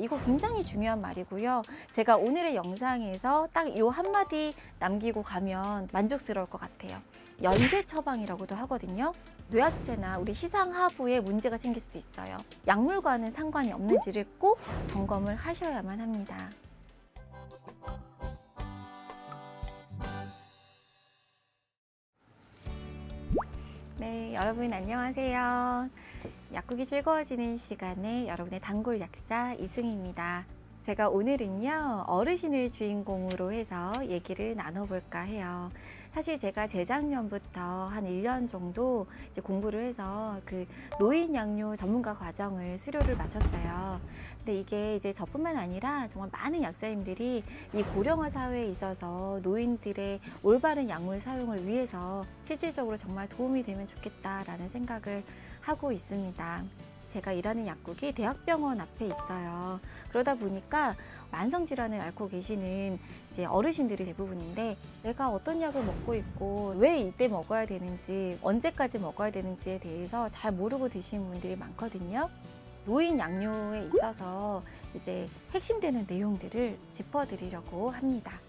이거 굉장히 중요한 말이고요. 제가 오늘의 영상에서 딱 요 한마디 남기고 가면 만족스러울 것 같아요. 연쇄 처방이라고도 하거든요. 뇌하수체나 우리 시상 하부에 문제가 생길 수도 있어요. 약물과는 상관이 없는지를 꼭 점검을 하셔야만 합니다. 네, 여러분 안녕하세요. 약국이 즐거워지는 시간에 여러분의 단골 약사 이승입니다. 제가 오늘은요, 어르신을 주인공으로 해서 얘기를 나눠볼까 해요. 사실 제가 재작년부터 한 1년 정도 이제 공부를 해서 그 노인 양료 전문가 과정을 수료를 마쳤어요. 근데 이게 이제 저뿐만 아니라 정말 많은 약사님들이 이 고령화 사회에 있어서 노인들의 올바른 약물 사용을 위해서 실질적으로 정말 도움이 되면 좋겠다라는 생각을 하고 있습니다. 제가 일하는 약국이 대학병원 앞에 있어요. 그러다 보니까 만성 질환을 앓고 계시는 이제 어르신들이 대부분인데 내가 어떤 약을 먹고 있고 왜 이때 먹어야 되는지 언제까지 먹어야 되는지에 대해서 잘 모르고 드시는 분들이 많거든요. 노인 양료에 있어서 이제 핵심되는 내용들을 짚어드리려고 합니다.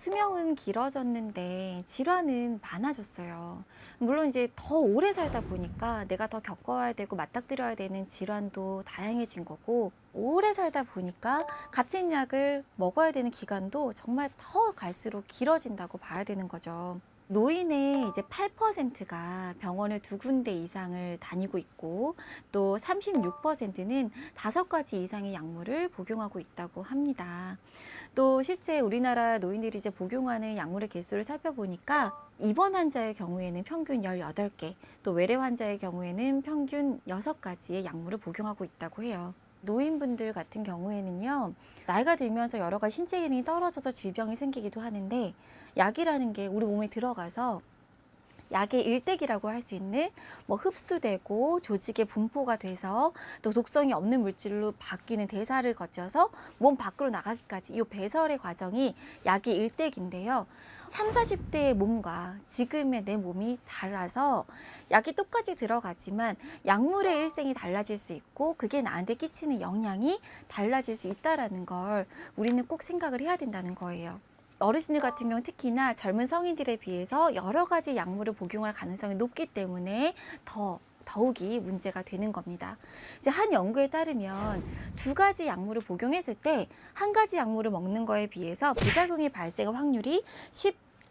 수명은 길어졌는데 질환은 많아졌어요. 물론 이제 더 오래 살다 보니까 내가 더 겪어야 되고 맞닥뜨려야 되는 질환도 다양해진 거고 오래 살다 보니까 같은 약을 먹어야 되는 기간도 정말 더 갈수록 길어진다고 봐야 되는 거죠. 노인의 이제 8%가 병원을 두 군데 이상을 다니고 있고 또 36%는 다섯 가지 이상의 약물을 복용하고 있다고 합니다. 또 실제 우리나라 노인들이 이제 복용하는 약물의 개수를 살펴보니까 입원 환자의 경우에는 평균 18개, 또 외래 환자의 경우에는 평균 6가지의 약물을 복용하고 있다고 해요. 노인분들 같은 경우에는요, 나이가 들면서 여러 가지 신체 기능이 떨어져서 질병이 생기기도 하는데, 약이라는 게 우리 몸에 들어가서 약의 일대기라고 할 수 있는 뭐 흡수되고 조직에 분포가 돼서 또 독성이 없는 물질로 바뀌는 대사를 거쳐서 몸 밖으로 나가기까지 이 배설의 과정이 약의 일대기인데요. 3, 40대의 몸과 지금의 내 몸이 달라서 약이 똑같이 들어가지만 약물의 일생이 달라질 수 있고 그게 나한테 끼치는 영향이 달라질 수 있다라는 걸 우리는 꼭 생각을 해야 된다는 거예요. 어르신들 같은 경우 특히나 젊은 성인들에 비해서 여러 가지 약물을 복용할 가능성이 높기 때문에 더 더욱이 문제가 되는 겁니다. 이제 한 연구에 따르면 두 가지 약물을 복용했을 때 한 가지 약물을 먹는 거에 비해서 부작용이 발생할 확률이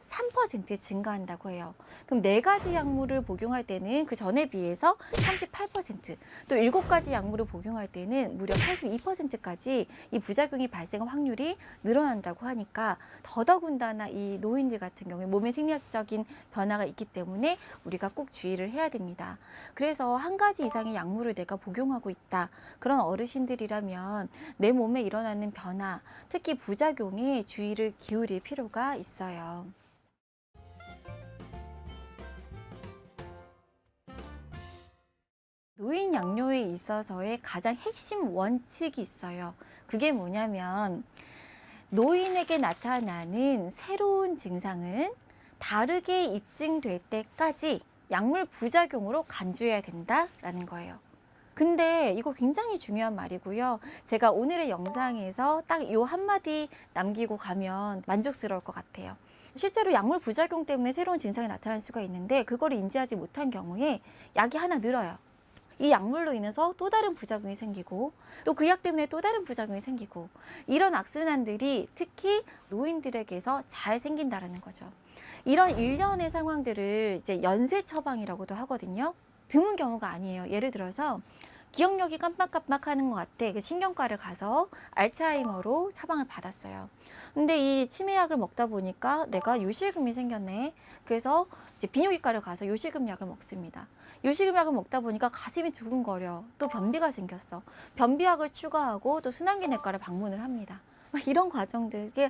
13% 증가한다고 해요. 그럼 네 가지 약물을 복용할 때는 그 전에 비해서 38%, 또 일곱 가지 약물을 복용할 때는 무려 82%까지 이 부작용이 발생할 확률이 늘어난다고 하니까 더더군다나 이 노인들 같은 경우에 몸에 생리학적인 변화가 있기 때문에 우리가 꼭 주의를 해야 됩니다. 그래서 한 가지 이상의 약물을 내가 복용하고 있다. 그런 어르신들이라면 내 몸에 일어나는 변화, 특히 부작용에 주의를 기울일 필요가 있어요. 노인 양료에 있어서의 가장 핵심 원칙이 있어요. 그게 뭐냐면 노인에게 나타나는 새로운 증상은 다르게 입증될 때까지 약물 부작용으로 간주해야 된다라는 거예요. 근데 이거 굉장히 중요한 말이고요. 제가 오늘의 영상에서 딱 요 한마디 남기고 가면 만족스러울 것 같아요. 실제로 약물 부작용 때문에 새로운 증상이 나타날 수가 있는데 그걸 인지하지 못한 경우에 약이 하나 늘어요. 이 약물로 인해서 또 다른 부작용이 생기고 또 그 약 때문에 또 다른 부작용이 생기고 이런 악순환들이 특히 노인들에게서 잘 생긴다라는 거죠. 이런 일련의 상황들을 이제 연쇄 처방이라고도 하거든요. 드문 경우가 아니에요. 예를 들어서 기억력이 깜빡깜빡하는 것 같아. 그 신경과를 가서 알츠하이머로 처방을 받았어요. 근데 이 치매약을 먹다 보니까 내가 요실금이 생겼네. 그래서 이제 비뇨기과를 가서 요실금 약을 먹습니다. 요실금 약을 먹다 보니까 가슴이 두근거려. 또 변비가 생겼어. 변비약을 추가하고 또 순환기내과를 방문을 합니다. 이런 과정들 이게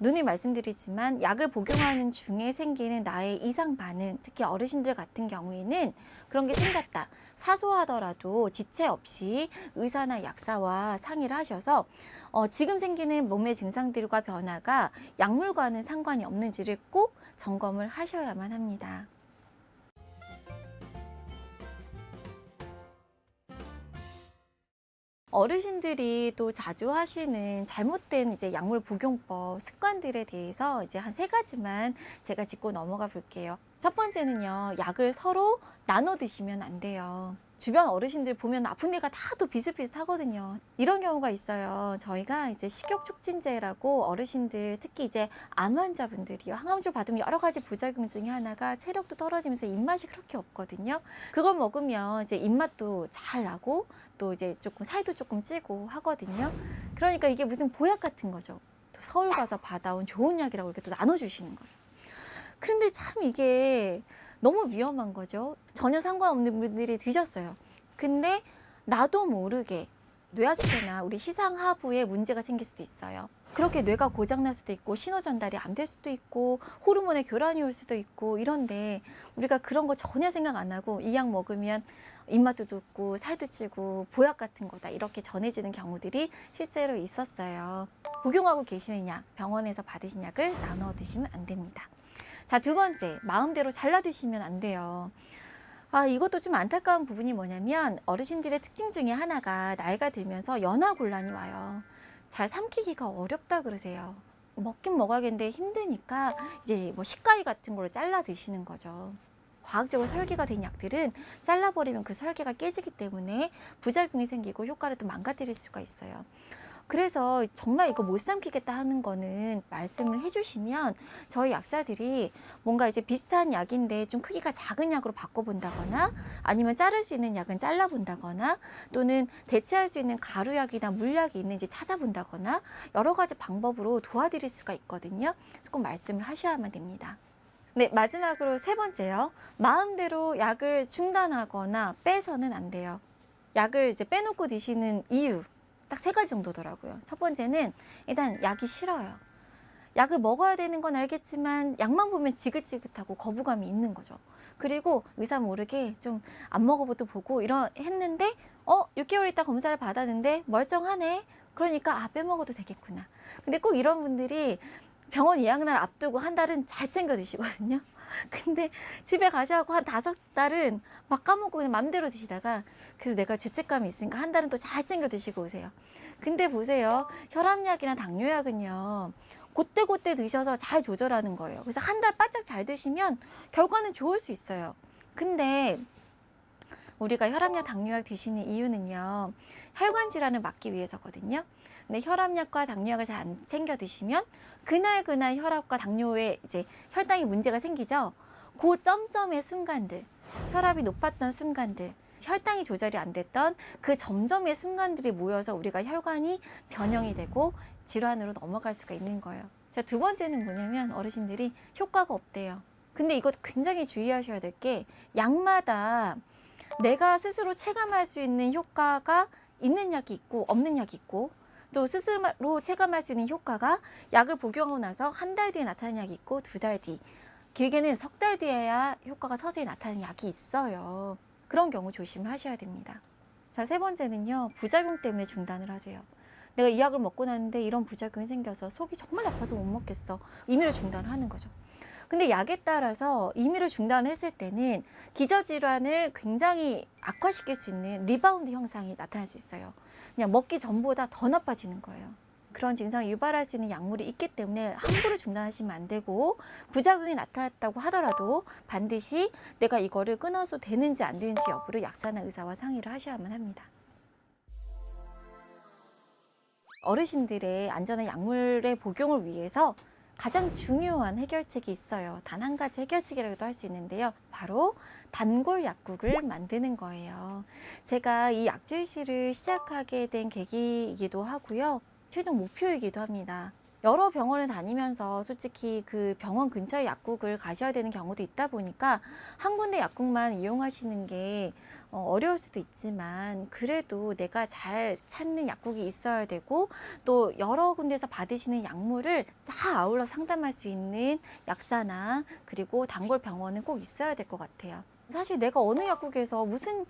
누누이 말씀드리지만 약을 복용하는 중에 생기는 나의 이상 반응, 특히 어르신들 같은 경우에는 그런 게 생겼다. 사소하더라도 지체 없이 의사나 약사와 상의를 하셔서 어, 지금 생기는 몸의 증상들과 변화가 약물과는 상관이 없는지를 꼭 점검을 하셔야만 합니다. 어르신들이 또 자주 하시는 잘못된 이제 약물 복용법 습관들에 대해서 이제 한 세 가지만 제가 짚고 넘어가 볼게요. 첫 번째는요, 약을 서로 나눠 드시면 안 돼요. 주변 어르신들 보면 아픈 데가 다 또 비슷비슷하거든요. 이런 경우가 있어요. 저희가 이제 식욕 촉진제라고 어르신들 특히 이제 암 환자분들이요. 항암주 받으면 여러 가지 부작용 중에 하나가 체력도 떨어지면서 입맛이 그렇게 없거든요. 그걸 먹으면 이제 입맛도 잘 나고 또 이제 조금 살도 조금 찌고 하거든요. 그러니까 이게 무슨 보약 같은 거죠. 또 서울 가서 받아온 좋은 약이라고 이렇게 또 나눠주시는 거예요. 그런데 참 이게 너무 위험한 거죠. 전혀 상관없는 분들이 드셨어요. 근데 나도 모르게 뇌하수체나 우리 시상하부에 문제가 생길 수도 있어요. 그렇게 뇌가 고장날 수도 있고 신호 전달이 안 될 수도 있고 호르몬의 교란이 올 수도 있고 이런데 우리가 그런 거 전혀 생각 안 하고 이 약 먹으면 입맛도 돋고 살도 찌고 보약 같은 거다 이렇게 전해지는 경우들이 실제로 있었어요. 복용하고 계시는 약, 병원에서 받으신 약을 나눠 드시면 안 됩니다. 자, 두 번째, 마음대로 잘라 드시면 안 돼요. 아, 이것도 좀 안타까운 부분이 뭐냐면 어르신들의 특징 중에 하나가 나이가 들면서 연화 곤란이 와요. 잘 삼키기가 어렵다 그러세요. 먹긴 먹어야겠는데 힘드니까 이제 뭐 식가위 같은 걸로 잘라 드시는 거죠. 과학적으로 설계가 된 약들은 잘라버리면 그 설계가 깨지기 때문에 부작용이 생기고 효과를 또 망가뜨릴 수가 있어요. 그래서 정말 이거 못 삼키겠다 하는 거는 말씀을 해주시면 저희 약사들이 뭔가 이제 비슷한 약인데 좀 크기가 작은 약으로 바꿔본다거나 아니면 자를 수 있는 약은 잘라본다거나 또는 대체할 수 있는 가루약이나 물약이 있는지 찾아본다거나 여러 가지 방법으로 도와드릴 수가 있거든요. 꼭 말씀을 하셔야만 됩니다. 네, 마지막으로 세 번째요. 마음대로 약을 중단하거나 빼서는 안 돼요. 약을 이제 빼놓고 드시는 이유 딱 세 가지 정도더라고요. 첫 번째는 일단 약이 싫어요. 약을 먹어야 되는 건 알겠지만 약만 보면 지긋지긋하고 거부감이 있는 거죠. 그리고 의사 모르게 좀 안 먹어보도 보고 이런 했는데 어 6개월 있다 검사를 받았는데 멀쩡하네. 그러니까 아 빼먹어도 되겠구나. 근데 꼭 이런 분들이 병원 예약 날 앞두고 한 달은 잘 챙겨 드시거든요. 근데 집에 가셔갖고 한 다섯 달은 막 까먹고 그냥 맘대로 드시다가 그래도 내가 죄책감이 있으니까 한 달은 또 잘 챙겨 드시고 오세요. 근데 보세요. 혈압약이나 당뇨약은요. 그때 그때 드셔서 잘 조절하는 거예요. 그래서 한 달 바짝 잘 드시면 결과는 좋을 수 있어요. 근데 우리가 혈압약, 당뇨약 드시는 이유는요. 혈관 질환을 막기 위해서거든요. 근데 혈압약과 당뇨약을 잘 안 챙겨 드시면 그날 그날 혈압과 당뇨에 이제 혈당이 문제가 생기죠. 그 점점의 순간들, 혈압이 높았던 순간들, 혈당이 조절이 안 됐던 그 점점의 순간들이 모여서 우리가 혈관이 변형이 되고 질환으로 넘어갈 수가 있는 거예요. 자, 두 번째는 뭐냐면 어르신들이 효과가 없대요. 근데 이것 굉장히 주의하셔야 될 게 약마다 내가 스스로 체감할 수 있는 효과가 있는 약이 있고 없는 약이 있고 또 스스로 체감할 수 있는 효과가 약을 복용하고 나서 한 달 뒤에 나타나는 약이 있고 두 달 뒤, 길게는 석 달 뒤에야 효과가 서서히 나타나는 약이 있어요. 그런 경우 조심을 하셔야 됩니다. 자, 세 번째는요. 부작용 때문에 중단을 하세요. 내가 이 약을 먹고 났는데 이런 부작용이 생겨서 속이 정말 아파서 못 먹겠어. 임의로 중단을 하는 거죠. 근데 약에 따라서 임의로 중단을 했을 때는 기저질환을 굉장히 악화시킬 수 있는 리바운드 형상이 나타날 수 있어요. 그냥 먹기 전보다 더 나빠지는 거예요. 그런 증상을 유발할 수 있는 약물이 있기 때문에 함부로 중단하시면 안 되고 부작용이 나타났다고 하더라도 반드시 내가 이거를 끊어도 되는지 안 되는지 여부를 약사나 의사와 상의를 하셔야만 합니다. 어르신들의 안전한 약물의 복용을 위해서 가장 중요한 해결책이 있어요. 단 한 가지 해결책이라고도 할 수 있는데요. 바로 단골 약국을 만드는 거예요. 제가 이 약질시를 시작하게 된 계기이기도 하고요. 최종 목표이기도 합니다. 여러 병원을 다니면서 솔직히 그 병원 근처에 약국을 가셔야 되는 경우도 있다 보니까 한 군데 약국만 이용하시는 게 어, 어려울 수도 있지만 그래도 내가 잘 찾는 약국이 있어야 되고 또 여러 군데서 받으시는 약물을 다 아울러 상담할 수 있는 약사나 그리고 단골 병원은 꼭 있어야 될 것 같아요. 사실 내가 어느 약국에서 무슨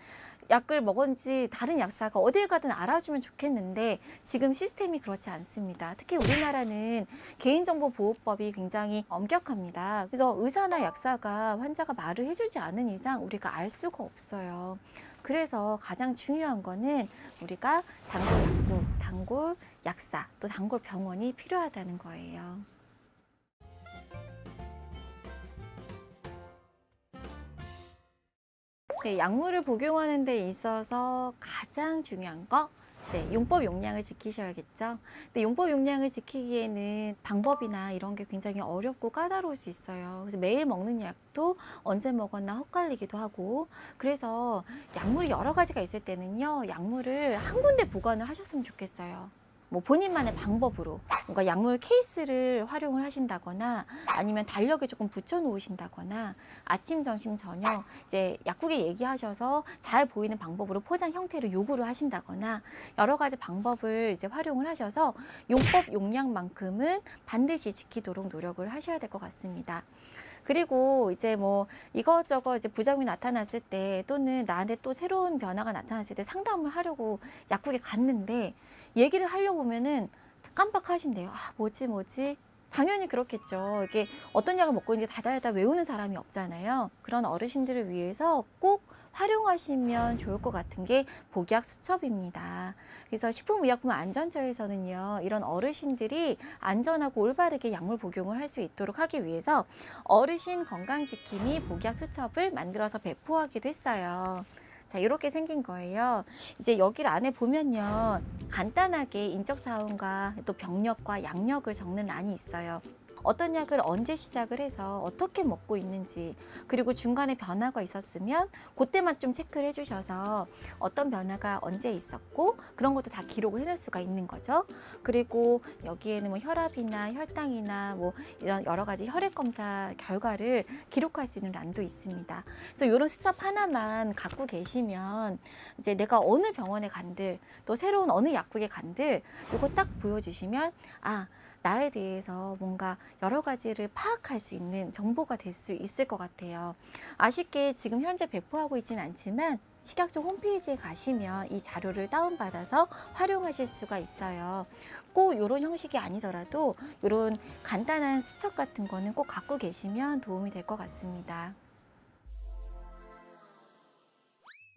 약을 먹었는지 다른 약사가 어딜 가든 알아주면 좋겠는데 지금 시스템이 그렇지 않습니다. 특히 우리나라는 개인정보보호법이 굉장히 엄격합니다. 그래서 의사나 약사가 환자가 말을 해주지 않은 이상 우리가 알 수가 없어요. 그래서 가장 중요한 거는 우리가 단골 약국, 단골 약사, 또 단골 병원이 필요하다는 거예요. 네, 약물을 복용하는 데 있어서 가장 중요한 거 이제 용법 용량을 지키셔야겠죠. 근데 용법 용량을 지키기에는 방법이나 이런 게 굉장히 어렵고 까다로울 수 있어요. 그래서 매일 먹는 약도 언제 먹었나 헛갈리기도 하고 그래서 약물이 여러 가지가 있을 때는요. 약물을 한 군데 보관을 하셨으면 좋겠어요. 뭐 본인만의 방법으로 뭔가 약물 케이스를 활용을 하신다거나 아니면 달력에 조금 붙여 놓으신다거나 아침, 점심, 저녁 이제 약국에 얘기하셔서 잘 보이는 방법으로 포장 형태를 요구를 하신다거나 여러 가지 방법을 이제 활용을 하셔서 용법 용량만큼은 반드시 지키도록 노력을 하셔야 될 것 같습니다. 그리고 이제 뭐 이것저것 이제 부작용이 나타났을 때 또는 나한테 또 새로운 변화가 나타났을 때 상담을 하려고 약국에 갔는데 얘기를 하려고 보면은 깜빡하신대요. 아, 뭐지, 뭐지? 당연히 그렇겠죠. 이게 어떤 약을 먹고 있는지 다달다 외우는 사람이 없잖아요. 그런 어르신들을 위해서 꼭 활용하시면 좋을 것 같은 게 복약 수첩입니다. 그래서 식품의약품 안전처에서는요, 이런 어르신들이 안전하고 올바르게 약물 복용을 할 수 있도록 하기 위해서 어르신 건강지킴이 복약 수첩을 만들어서 배포하기도 했어요. 자, 이렇게 생긴 거예요. 이제 여기를 안에 보면요. 간단하게 인적사항과 또 병력과 약력을 적는 란이 있어요. 어떤 약을 언제 시작을 해서 어떻게 먹고 있는지 그리고 중간에 변화가 있었으면 그때만 좀 체크를 해주셔서 어떤 변화가 언제 있었고 그런 것도 다 기록을 해놓을 수가 있는 거죠. 그리고 여기에는 뭐 혈압이나 혈당이나 뭐 이런 여러 가지 혈액 검사 결과를 기록할 수 있는 란도 있습니다. 그래서 이런 수첩 하나만 갖고 계시면 이제 내가 어느 병원에 간들 또 새로운 어느 약국에 간들 이거 딱 보여주시면 아 나에 대해서 뭔가 여러 가지를 파악할 수 있는 정보가 될 수 있을 것 같아요. 아쉽게 지금 현재 배포하고 있지는 않지만 식약처 홈페이지에 가시면 이 자료를 다운받아서 활용하실 수가 있어요. 꼭 이런 형식이 아니더라도 이런 간단한 수첩 같은 거는 꼭 갖고 계시면 도움이 될 것 같습니다.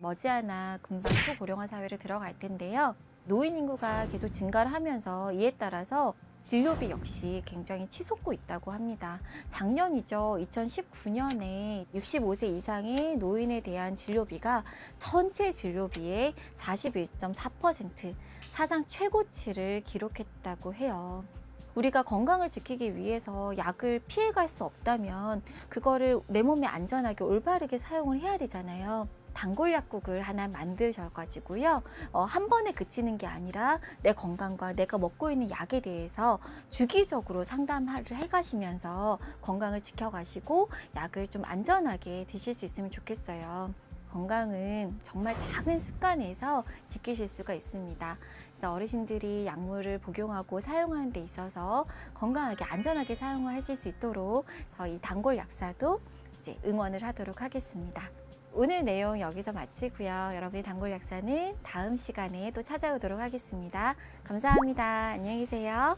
머지않아 금방 초고령화 사회로 들어갈 텐데요. 노인 인구가 계속 증가를 하면서 이에 따라서 진료비 역시 굉장히 치솟고 있다고 합니다. 작년이죠. 2019년에 65세 이상의 노인에 대한 진료비가 전체 진료비의 41.4% 사상 최고치를 기록했다고 해요. 우리가 건강을 지키기 위해서 약을 피해갈 수 없다면 그거를 내 몸에 안전하게 올바르게 사용을 해야 되잖아요. 단골 약국을 하나 만드셔가지고요. 어, 한 번에 그치는 게 아니라 내 건강과 내가 먹고 있는 약에 대해서 주기적으로 상담을 해가시면서 건강을 지켜가시고 약을 좀 안전하게 드실 수 있으면 좋겠어요. 건강은 정말 작은 습관에서 지키실 수가 있습니다. 그래서 어르신들이 약물을 복용하고 사용하는 데 있어서 건강하게 안전하게 사용을 하실 수 있도록 저희 단골 약사도 이제 응원을 하도록 하겠습니다. 오늘 내용 여기서 마치고요. 여러분의 단골 약사는 다음 시간에 또 찾아오도록 하겠습니다. 감사합니다. 안녕히 계세요.